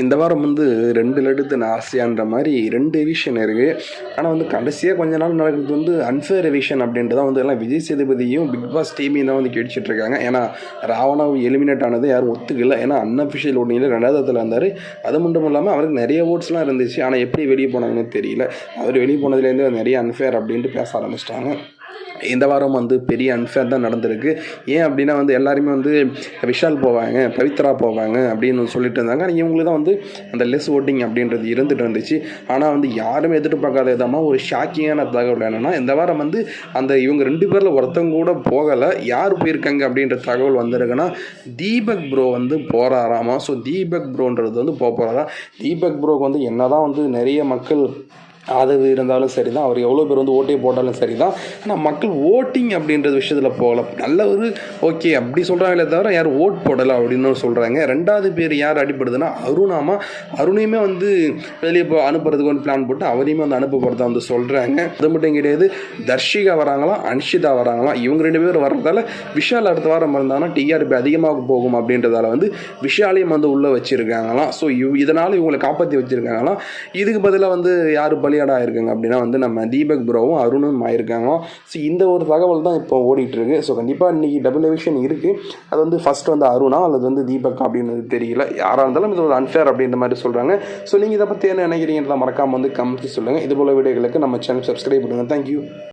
இந்த வாரம் வந்து ரெண்டு லடுத்து ஆசையான்ற மாதிரி ரெண்டு எவிஷன் இருக்குது ஆனால் வந்து கடைசியாக கொஞ்ச நாள் நடக்கிறது வந்து அன்ஃபேர் எவிஷன் அப்படின்ட்டு தான் வந்து எல்லாம் விஜய் சேதுபதியும் பிக் பாஸ் டிவியும் தான் வந்து கேடிச்சிட்ருக்காங்க ஏன்னா ராவணாவும் எலிமினேட் ஆனது யாரும் ஒத்துக்கல. ஏன்னா அன்அஃபிஷியல் ஒன்றியில் ரெண்டாவது இடத்துல இருந்தார் அது மட்டும் இல்லாமல் அவருக்கு நிறைய ஓட்ஸ்லாம் இருந்துச்சு. ஆனால் எப்படி வெளியே போனாங்கன்னு தெரியல. அவர் வெளியே போனதுலேருந்து நிறைய அன்ஃபேர் அப்படின்ட்டு பேச ஆரம்பிச்சிட்டாங்க. இந்த வாரம் வந்து பெரிய அன்ஃபேர் தான் நடந்திருக்கு. ஏன் அப்படின்னா வந்து எல்லாருமே வந்து விஷால் போவாங்க பவித்ரா போவாங்க அப்படின்னு சொல்லிட்டு இருந்தாங்க. ஆனால் இவங்களுக்கு தான் வந்து அந்த லெஸ் ஓட்டிங் அப்படின்றது இருந்துட்டு இருந்துச்சு. ஆனால் வந்து யாருமே எதிர்பார்க்காத விதமாக ஒரு ஷாக்கிங்கான தகவல் என்னென்னா இந்த வாரம் வந்து அந்த இவங்க ரெண்டு பேரில் ஒருத்தவங்க கூட போகலை. யார் போயிருக்காங்க அப்படின்ற தகவல் வந்திருக்குன்னா தீபக் ப்ரோ வந்து போகிறாராமா ஸோ தீபக் ப்ரோன்றது வந்து போக போகிறாரா தீபக் ப்ரோக்கு வந்து என்னதான் வந்து நிறைய மக்கள் அது இருந்தாலும் சரி தான் அவர் எவ்வளோ பேர் வந்து ஓட்டே போட்டாலும் சரி தான் ஆனால் மக்கள் ஓட்டிங் அப்படின்றது விஷயத்தில் போகல. நல்ல ஒரு ஓகே அப்படி சொல்கிறாங்களே தவிர யாரும் ஓட் போடலை அப்படின்னு சொல்கிறாங்க ரெண்டாவது பேர் யார் அடிப்படுதுன்னா அருணாமா. அருணையுமே வந்து வெளியே போ அனுப்புறதுக்கு ஒரு பிளான் போட்டு அவரையுமே வந்து அனுப்ப போகிறதா வந்து சொல்கிறாங்க அது மட்டும் கிடையாது தர்ஷிகா வராங்களாம் அன்ஷிதா வராங்களாம் இவங்க ரெண்டு பேர் வர்றதால விஷால் அடுத்த வாரம் இருந்தாங்கன்னா டிஆர்பி அதிகமாக போகும் அப்படின்றதால வந்து விஷாலையும் வந்து உள்ளே வச்சுருக்காங்களாம். ஸோ இவ் இதனால் இவங்களை காப்பாற்றி வச்சுருக்காங்களாம். இதுக்கு பதிலாக வந்து யார் பலியாடா ஆயிருக்காங்க அப்படின்னா வந்து நம்ம தீபக் புரோவும் அருணும் ஆயிருக்காங்க. ஸோ இந்த ஒரு தகவல் தான் இப்போ ஓடிட்டு இருக்கு ஸோ கண்டிப்பாக இன்னைக்கு டபுள் எவிஷன் இருக்குது அது வந்து ஃபர்ஸ்ட் வந்து அருணா அல்லது வந்து தீபக் அப்படின்னு தெரியல. யாராக இருந்தாலும் இது ஒரு அன்ஃபேர் அப்படின்ற மாதிரி சொல்கிறாங்க ஸோ நீங்கள் இதை பற்றி என்ன நினைக்கிறீங்கன்றத மறக்காமல் வந்து கமெண்ட்ஸ் சொல்லுங்கள் இது போல் வீடியோகளுக்கு நம்ம சேனல் சப்ஸ்கிரைப் பண்ணுங்கள் தேங்க்யூ